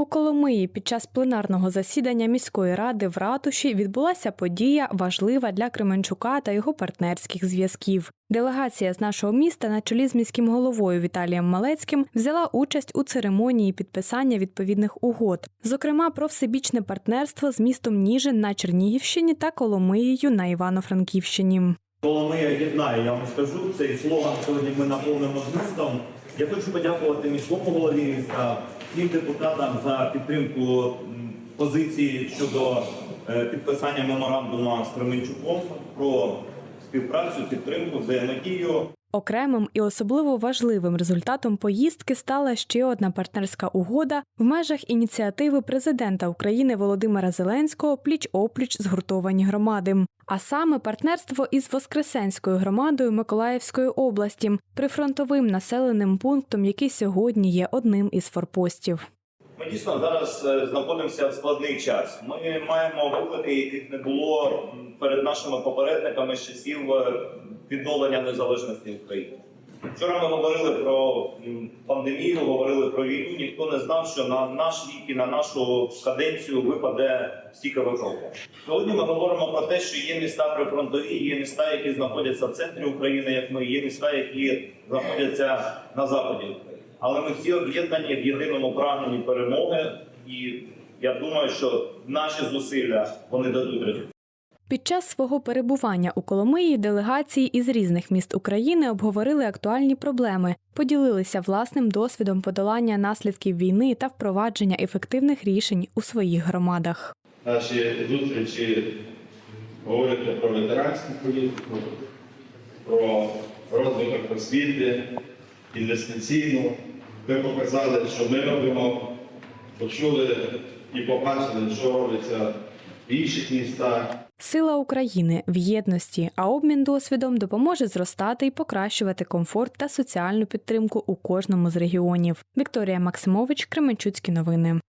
У Коломиї під час пленарного засідання міської ради в ратуші відбулася подія, важлива для Кременчука та його партнерських зв'язків. Делегація з нашого міста на чолі з міським головою Віталієм Малецьким взяла участь у церемонії підписання відповідних угод, зокрема про всебічне партнерство з містом Ніжин на Чернігівщині та Коломиєю на Івано-Франківщині. Коломия єднає, я вам скажу, цей слоган сьогодні ми наповнимо змістом. Я хочу подякувати міському голові міста, всім депутатам за підтримку позиції щодо е, підписання меморандуму з Кременчуком про співпрацю, підтримку, взаємодію. Окремим і особливо важливим результатом поїздки стала ще одна партнерська угода в межах ініціативи президента України Володимира Зеленського пліч опліч згуртовані громади. А саме партнерство із Воскресенською громадою Миколаївської області, прифронтовим населеним пунктом, який сьогодні є одним із форпостів. Ми дійсно зараз е, знаходимося в складний час. Ми маємо виклики, яких не було перед нашими попередниками з часів е, відновлення незалежності України. Вчора ми говорили про пандемію, говорили про війну. Ніхто не знав, що на наш вік і на нашу каденцію випаде стільки викликів. Сьогодні ми говоримо про те, що є міста прифронтові, є міста, які знаходяться в центрі України, як ми, є міста, які знаходяться на заході України. Але ми всі об'єднані в єдиному прагненні перемоги, і я думаю, що наші зусилля вони дадуть результат. Під час свого перебування у Коломиї делегації із різних міст України обговорили актуальні проблеми, поділилися власним досвідом подолання наслідків війни та впровадження ефективних рішень у своїх громадах. Наші зустрічі говорять про ветеранську політику, про розвиток освіти, інвестиційну. Ви показали, що ми робимо, почули і побачили, що робиться в інших містах. Сила України в єдності, а обмін досвідом допоможе зростати і покращувати комфорт та соціальну підтримку у кожному з регіонів. Вікторія Максимович, Кременчуцькі новини.